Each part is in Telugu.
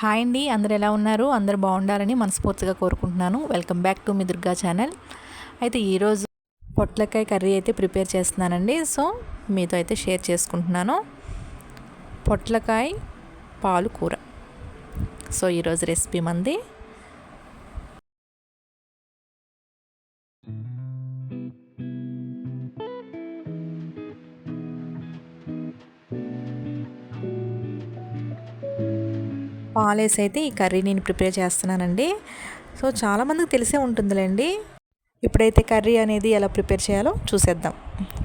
హాయ్ అండి అందరు ఎలా ఉన్నారు? అందరు బాగుండాలని మనస్ఫూర్తిగా కోరుకుంటున్నాను. వెల్కమ్ బ్యాక్ టు మీ దుర్గా ఛానల్ అయితే ఈరోజు పొట్లకాయ కర్రీ అయితే ప్రిపేర్ చేస్తున్నానండి. సో మీతో అయితే షేర్ చేసుకుంటున్నాను. పొట్లకాయ పాలు కూర. సో ఈరోజు రెసిపీ మంది పాలేసి అయితే ఈ కర్రీ నేను ప్రిపేర్ చేస్తున్నానండి. సో చాలామందికి తెలిసే ఉంటుందిలేండి. ఇప్పుడైతే కర్రీ అనేది ఎలా ప్రిపేర్ చేయాలో చూసేద్దాం.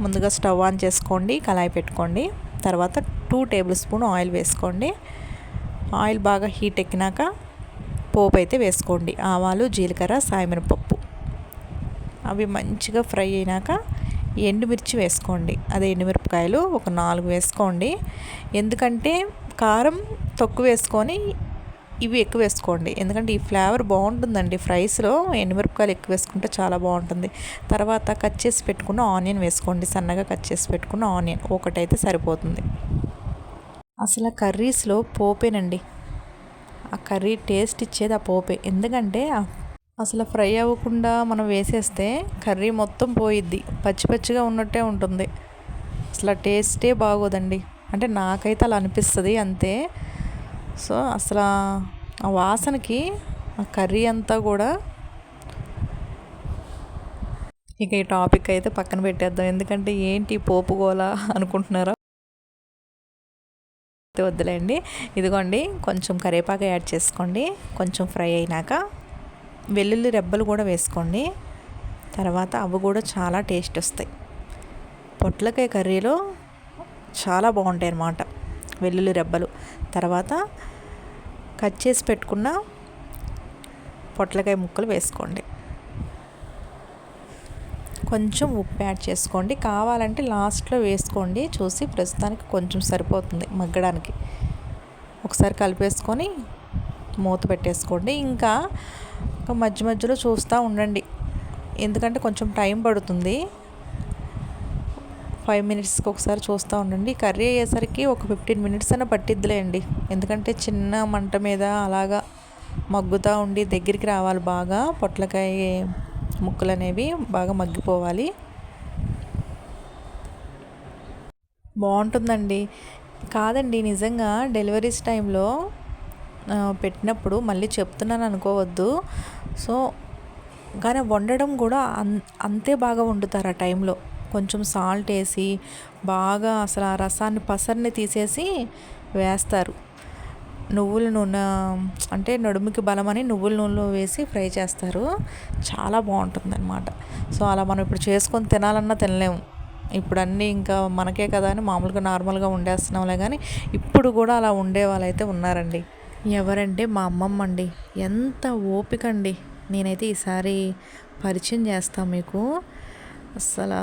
ముందుగా స్టవ్ ఆన్ చేసుకోండి కళాయి పెట్టుకోండి. తర్వాత టూ టేబుల్ స్పూన్ ఆయిల్ వేసుకోండి. ఆయిల్ బాగా హీట్ ఎక్కినాక పోపు అయితే వేసుకోండి. ఆవాలు జీలకర్ర సాయమినపప్పు. అవి మంచిగా ఫ్రై అయినాక ఎండుమిర్చి వేసుకోండి. అదే ఎండుమిరపకాయలు ఒక నాలుగు వేసుకోండి. ఎందుకంటే కారం తక్కువ వేసుకొని ఇవి ఎక్కువ వేసుకోండి. ఎందుకంటే ఈ ఫ్లేవర్ బాగుంటుందండి. ఫ్రైస్లో ఎండుమిరపకాయలు ఎక్కువ వేసుకుంటే చాలా బాగుంటుంది. తర్వాత కట్ చేసి పెట్టుకున్న ఆనియన్ వేసుకోండి. సన్నగా కట్ చేసి పెట్టుకున్న ఆనియన్ ఒకటైతే సరిపోతుంది. అసలు కర్రీస్లో పోపేనండి. ఆ కర్రీ టేస్ట్ ఇచ్చేది ఆ పోపే. ఎందుకంటే అసలు ఫ్రై అవ్వకుండా మనం వేసేస్తే కర్రీ మొత్తం పోయిద్ది. పచ్చి పచ్చిగా ఉన్నట్టే ఉంటుంది. అసలు టేస్టే బాగోదండి. అంటే నాకైతే అలా అనిపిస్తుంది. అంతే సో అసలు ఆ వాసనకి ఆ కర్రీ అంతా కూడా ఇక ఈ టాపిక్ అయితే పక్కన పెట్టేద్దాం. ఎందుకంటే ఏంటి పోపు గోల అనుకుంటున్నారా వద్దులేండి. ఇదిగోండి కొంచెం కరివేపాకు యాడ్ చేసుకోండి. కొంచెం ఫ్రై అయినాక వెల్లుల్లి రెబ్బలు కూడా వేసుకోండి. తర్వాత అవి కూడా చాలా టేస్ట్ వస్తాయి. పొట్లకాయ కర్రీలో చాలా బాగుంటాయి అన్నమాట వెల్లుల్లి రెబ్బలు. తర్వాత కట్ చేసి పెట్టుకున్న పొట్లకాయ ముక్కలు వేసుకోండి. కొంచెం ఉప్పు యాడ్ చేసుకోండి. కావాలంటే లాస్ట్లో వేసుకోండి. చూసి ప్రస్తుతానికి కొంచెం సరిపోతుంది మగ్గడానికి. ఒకసారి కలిపేసుకొని మూత పెట్టేసుకోండి. ఇంకా మధ్య మధ్యలో చూస్తూ ఉండండి. ఎందుకంటే కొంచెం టైం పడుతుంది. ఫైవ్ మినిట్స్కి ఒకసారి చూస్తూ ఉండండి. కర్రీ అయ్యేసరికి ఒక ఫిఫ్టీన్ మినిట్స్ అయినా పట్టిద్దిలేండి. ఎందుకంటే చిన్న మంట మీద అలాగా మగ్గుతూ ఉండి దగ్గరికి రావాలి బాగా. పొట్లకాయ ముక్కలు అనేవి బాగా మగ్గిపోవాలి. బాగుంటుందండి. కాదండి నిజంగా డెలివరీస్ టైంలో పెట్టినప్పుడు మళ్ళీ చెప్తున్నాను అనుకోవద్దు. సో కానీ వండడం కూడా అంతే బాగా వండుతారు ఆ టైంలో. కొంచెం సాల్ట్ వేసి బాగా అసలు ఆ రసాన్ని పసరిని తీసేసి వేస్తారు. నువ్వుల నూనె అంటే నడుముకి బలమని నువ్వుల నూనెలో వేసి ఫ్రై చేస్తారు. చాలా బాగుంటుంది అనమాట సో అలా మనం ఇప్పుడు చేసుకొని తినాలన్నా తినలేము. ఇప్పుడు అన్నీ ఇంకా మనకే కదా అని మామూలుగా నార్మల్గా ఉండేస్తున్నాంలే కానీ ఇప్పుడు కూడా అలా ఉండే వాళ్ళైతే ఉన్నారండి. ఎవరంటే మా అమ్మమ్మ అండి ఎంత ఓపిక అండి. నేనైతే ఈసారి పరిచయం చేస్తాను మీకు. అసలు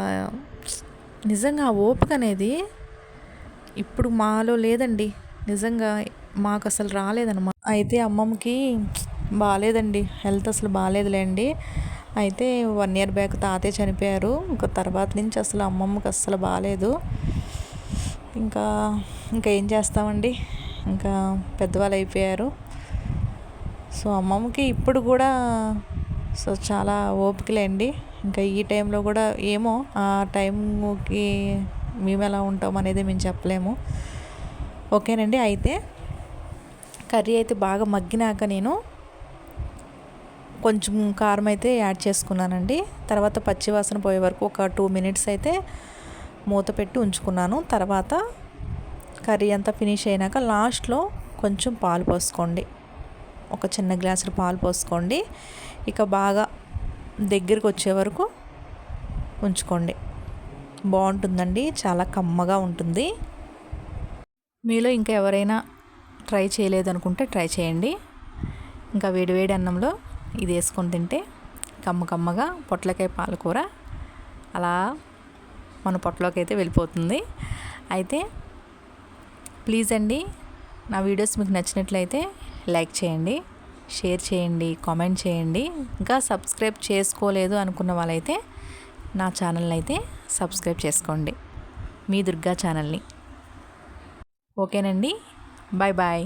నిజంగా ఆ ఓపిక అనేది ఇప్పుడు మాలో లేదండి. నిజంగా మాకు అసలు రాలేదన్నమాట అయితే అమ్మమ్మకి బాగాలేదండి హెల్త్ అసలు బాగాలేదులేండి అయితే వన్ ఇయర్ బ్యాక్ తాతయ్య చనిపోయారు. ఇంకా తర్వాత నుంచి అసలు అమ్మమ్మకి అస్సలు బాగాలేదు ఇంకా ఇంకా ఏం చేస్తామండి? ఇంకా పెద్దవాళ్ళు అయిపోయారు. సో అమ్మమ్మకి ఇప్పుడు కూడా సో చాలా ఓపికలేండి ఇంకా ఈ టైంలో కూడా ఏమో ఆ టైంకి మేము ఎలా ఉంటాం అనేది మేము చెప్పలేము. ఓకేనండి అయితే కర్రీ అయితే బాగా మగ్గినాక నేను కొంచెం కారం అయితే యాడ్ చేసుకున్నానండి. తర్వాత పచ్చివాసన పోయే వరకు ఒక టూ మినిట్స్ అయితే మూత పెట్టి ఉంచుకున్నాను. తర్వాత కర్రీ అంతా ఫినిష్ అయినాక లాస్ట్లో కొంచెం పాలు పోసుకోండి. ఒక చిన్న గ్లాసులు పాలు పోసుకోండి. ఇక బాగా దగ్గరికి వచ్చే వరకు ఉంచుకోండి. బాగుంటుందండి. చాలా కమ్మగా ఉంటుంది. మీలో ఇంకా ఎవరైనా ట్రై చేయలేదనుకుంటే ట్రై చేయండి. ఇంకా వేడివేడి అన్నంలో ఇది వేసుకొని తింటే కమ్మ కమ్మగా పొట్లకాయ పాలకూర అలా మన పొట్టలోకి అయితే వెళ్ళిపోతుంది. అయితే ప్లీజ్ అండి నా వీడియోస్ మీకు నచ్చినట్లయితే లైక్ చేయండి. షేర్ చేయండి కామెంట్ చేయండి. ఇంకా సబ్స్క్రైబ్ చేసుకోలేదు అనుకున్న వాళ్ళైతే నా ఛానల్ అయితే సబ్స్క్రైబ్ చేసుకోండి. మీ దుర్గా ఛానల్ని. ఓకేనండి? Bye bye.